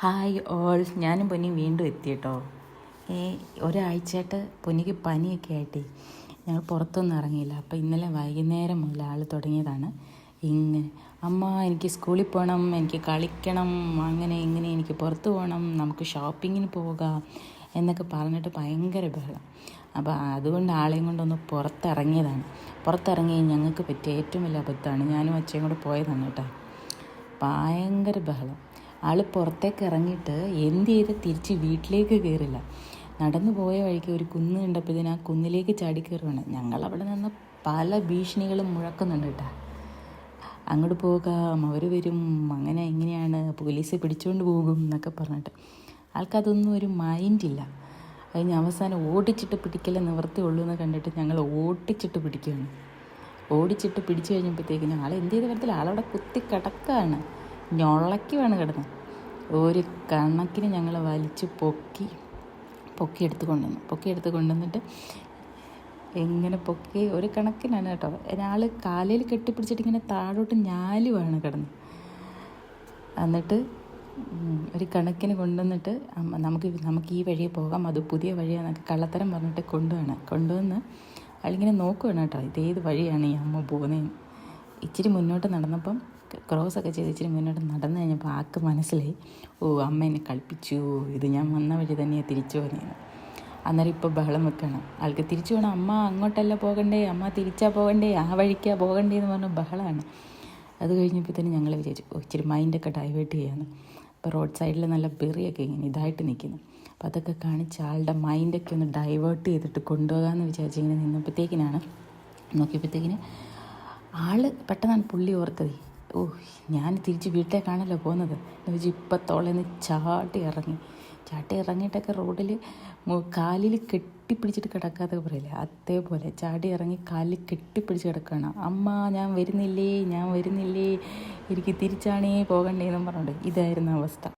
Hi all ഞാനും പൊന്നി വീണ്ടും എത്തി കേട്ടോ ഏ ഒരാഴ്ചയായിട്ട് പൊന്നിക്ക് പനിയൊക്കെ ആയിട്ടേ. ഞങ്ങൾ പുറത്തൊന്നും ഇറങ്ങിയില്ല. അപ്പോൾ ഇന്നലെ വൈകുന്നേരം മുതൽ ആൾ തുടങ്ങിയതാണ്. ഇങ്ങനെ അമ്മ എനിക്ക് സ്കൂളിൽ പോകണം എനിക്ക് കളിക്കണം അങ്ങനെ ഇങ്ങനെ എനിക്ക് പുറത്ത് പോകണം നമുക്ക് ഷോപ്പിങ്ങിന് പോകാം എന്നൊക്കെ പറഞ്ഞിട്ട് ഭയങ്കര ബഹളം. അപ്പോൾ അതുകൊണ്ട് ആളെയും കൊണ്ടൊന്ന് പുറത്തിറങ്ങിയതാണ്. പുറത്തിറങ്ങി ഞങ്ങൾക്ക് പറ്റിയ ഏറ്റവും വലിയ അബദ്ധമാണ്. ഞാനും അച്ഛയും കൂടെ പോയതാണ് കേട്ടോ. ഭയങ്കര ബഹളം. ആൾ പുറത്തേക്ക് ഇറങ്ങിയിട്ട് എന്ത് ചെയ്ത് തിരിച്ച് വീട്ടിലേക്ക് കയറില്ല നടന്നു പോയ വഴിക്ക് ഒരു കുന്ന് കണ്ടപ്പോഴത്തേന് ആ കുന്നിലേക്ക് ചാടി കയറുകയാണ് ഞങ്ങൾ അവിടെ നിന്ന് പല ഭീഷണികളും മുഴക്കുന്നുണ്ട് കേട്ടോ. അങ്ങോട്ട് പോകാം അവർ വരും അങ്ങനെ എങ്ങനെയാണ് പോലീസ് പിടിച്ചുകൊണ്ട് പോകും എന്നൊക്കെ പറഞ്ഞിട്ട്. ആൾക്കതൊന്നും ഒരു മൈൻഡില്ല അതിന് അവസാനം ഓടിച്ചിട്ട് പിടിക്കലേ നിവൃത്തിയുള്ളൂ എന്ന് കണ്ടിട്ട് ഞങ്ങൾ ഓടിച്ചിട്ട് പിടിക്കുകയാണ്. ഓടിച്ചിട്ട് പിടിച്ചു കഴിഞ്ഞപ്പോഴത്തേക്കിനും ആൾ എന്ത് ചെയ്ത് വരത്തില്ല ആളവിടെ കുത്തി കിടക്കുകയാണ് ഞൊള്ളയ്ക്ക് വേണം കിടന്ന്. ഒരു കണക്കിന് ഞങ്ങൾ വലിച്ച് പൊക്കി പൊക്കി എടുത്ത് കൊണ്ടുവന്നു. പൊക്കി എടുത്ത് കൊണ്ടുവന്നിട്ട് എങ്ങനെ പൊക്കി ഒരു കണക്കിനാണ് കേട്ടോ. ഒരാൾ കാലയിൽ കെട്ടിപ്പിടിച്ചിട്ട് ഇങ്ങനെ താഴോട്ട് ഞാലുവാണ് കിടന്നു. എന്നിട്ട് ഒരു കണക്കിന് കൊണ്ടുവന്നിട്ട് നമുക്ക് നമുക്ക് ഈ വഴിയെ പോകാം. അത് പുതിയ വഴിയാണെന്നൊക്കെ കള്ളത്തരം പറഞ്ഞിട്ട് കൊണ്ടുവന്ന് കൊണ്ടുവന്ന് അയാളിങ്ങനെ നോക്കുവാണ് കേട്ടോ. ഇതേത് വഴിയാണ് ഈ അമ്മ പോകുന്നതെന്ന്. ഇച്ചിരി മുന്നോട്ട് നടന്നപ്പം ക്രോസ് ഒക്കെ ചെയ്ത് ഇച്ചിരി മുന്നോട്ട് നടന്നു കഴിഞ്ഞപ്പോൾ ആക്ക് മനസ്സിലായി. ഓ അമ്മ എന്നെ കളിപ്പിച്ചു. ഇത് ഞാൻ വന്ന വഴി തന്നെയാണ് തിരിച്ചു പോകുന്നത് അന്നേരം ഇപ്പോൾ ബഹളം വെക്കണം. ആൾക്ക് തിരിച്ചു പോകണം അമ്മ അങ്ങോട്ടല്ല പോകണ്ടേ? അമ്മ തിരിച്ചാ പോകണ്ടേ? ആ വഴിക്കാ പോകണ്ടേ എന്ന് പറഞ്ഞ ബഹളമാണ് അത് കഴിഞ്ഞപ്പോൾ തന്നെ ഞങ്ങൾ വിചാരിച്ചു ഓ ഇച്ചിരി മൈൻഡൊക്കെ ഡൈവേർട്ട് ചെയ്യാണ് അപ്പോൾ റോഡ് സൈഡിൽ നല്ല ബെറിയൊക്കെ ഇങ്ങനെ ഇതായിട്ട് നിൽക്കുന്നു. അപ്പോൾ അതൊക്കെ കാണിച്ച് ആളുടെ മൈൻഡൊക്കെ ഒന്ന് ഡൈവേർട്ട് ചെയ്തിട്ട് കൊണ്ടുപോകാമെന്ന് വിചാരിച്ച് ഇങ്ങനെ നിന്നപ്പോഴത്തേക്കിനാണ് നോക്കിയപ്പോഴത്തേക്കിന് ആൾ പെട്ടെന്നാണ് പുള്ളി ഓർത്തത്. ഓ ഞാൻ തിരിച്ച് വീട്ടിലേക്കാണല്ലോ പോകുന്നത്. എന്ന് വെച്ച് ഇപ്പം തോളേന്ന് ചാട്ടി ഇറങ്ങി. ചാട്ടി ഇറങ്ങിയിട്ടൊക്കെ റോഡിൽ കാലിൽ കെട്ടിപ്പിടിച്ചിട്ട് കിടക്കാതെ പറയില്ല? അതേപോലെ ചാടി ഇറങ്ങി കാലിൽ കെട്ടിപ്പിടിച്ച് കിടക്കുകയാണ് അമ്മ ഞാൻ വരുന്നില്ലേ? ഞാൻ വരുന്നില്ലേ? എനിക്ക് തിരിച്ചാണേ പോകണ്ടേ എന്നും പറഞ്ഞുകൊണ്ട് ഇതായിരുന്നു അവസ്ഥ.